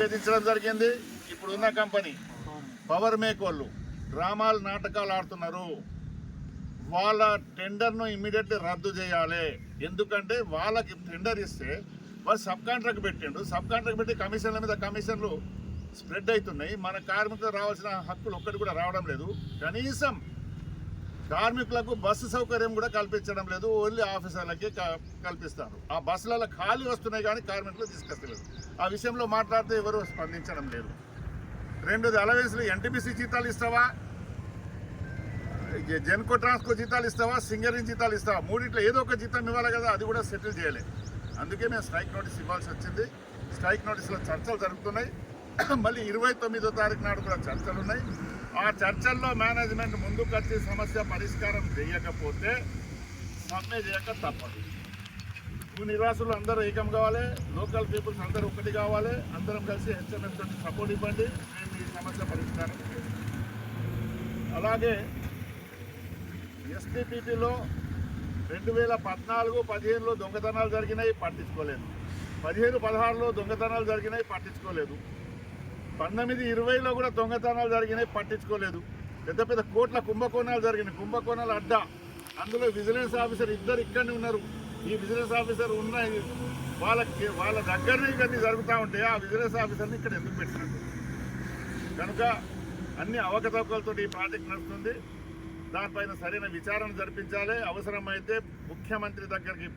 నిషేధించడం జరిగింది. ఇప్పుడున్న company power make వాళ్ళు డ్రామాలు నాటకాలు ఆడుతున్నారు. వాళ్ళ టెండర్ను ఇమ్మీడియట్లీ రద్దు చేయాలి. ఎందుకంటే వాళ్ళకి టెండర్ ఇస్తే వాళ్ళు సబ్ కాంట్రాక్ట్ పెట్టిండు. సబ్ కాంట్రాక్ట్ పెట్టి కమిషన్ల మీద కమిషన్లు స్ప్రెడ్ అవుతున్నాయి. మన కార్మికులకు రావాల్సిన హక్కులు ఒక్కటి కూడా రావడం లేదు. కనీసం కార్మికులకు బస్సు సౌకర్యం కూడా కల్పించడం లేదు ఓన్లీ ఆఫీసర్లకే క- కల్పిస్తారు. ఆ బస్సులలో ఖాళీ వస్తున్నాయి కానీ కార్మికులు తీసుకొస్తలేదు. ఆ విషయంలో మాట్లాడితే ఎవరు స్పందించడం లేదు. రెండోది అలవేసులు ఎన్టీపీసీ జీతాలు ఇస్తావా? జెన్కో ట్రాన్స్కో జీతాలు ఇస్తావా? సింగరింగ్ జీతాలు ఇస్తావా? మూడిట్లో ఏదో ఒక జీతం ఇవ్వాలి కదా అది కూడా సెటిల్ చేయలేదు అందుకే మేము స్ట్రైక్ నోటీస్ ఇవ్వాల్సి వచ్చింది. స్ట్రైక్ నోటీస్లో చర్చలు జరుగుతున్నాయి. మళ్ళీ ఇరవై తొమ్మిదో తారీఖు నాడు కూడా చర్చలు ఉన్నాయి. ఆ చర్చల్లో మేనేజ్మెంట్ ముందుకు వచ్చి సమస్య పరిష్కారం చేయకపోతే సమ్మె చేయక తప్పదు. భూ నివాసులు అందరూ ఏకం కావాలి లోకల్ పీపుల్స్ అందరూ ఒకటి కావాలి అందరం కలిసి హెచ్ఎంఎస్ తోటి సపోర్ట్ ఇవ్వండి మేము ఈ సమస్య పరిష్కారం అలాగే ఎస్టీపీటీలో రెండు వేల పద్నాలుగు పదిహేనులో దొంగతనాలు జరిగినాయి పట్టించుకోలేదు. పదిహేను పదహారులో దొంగతనాలు జరిగినాయి పట్టించుకోలేదు. పంతొమ్మిది ఇరవైలో కూడా దొంగతనాలు జరిగినాయి పట్టించుకోలేదు. పెద్ద పెద్ద కోట్ల కుంభకోణాలు జరిగినాయి. కుంభకోణాలు అడ్డా. అందులో విజిలెన్స్ ఆఫీసర్ ఇద్దరు ఇక్కడనే ఉన్నారు. ఈ విజిలెన్స్ ఆఫీసర్ ఉన్న వాళ్ళకి వాళ్ళ దగ్గరనే ఇవన్నీ జరుగుతూ ఉంటే ఆ విజిలెన్స్ ఆఫీసర్ని ఇక్కడ ఎందుకు పెట్టినట్టు కనుక అన్ని అవకతవకలతో ఈ ప్రాజెక్ట్ నడుస్తుంది. దానిపైన సరైన విచారణ జరిపించాలి. అవసరమైతే ముఖ్యమంత్రి దగ్గరికి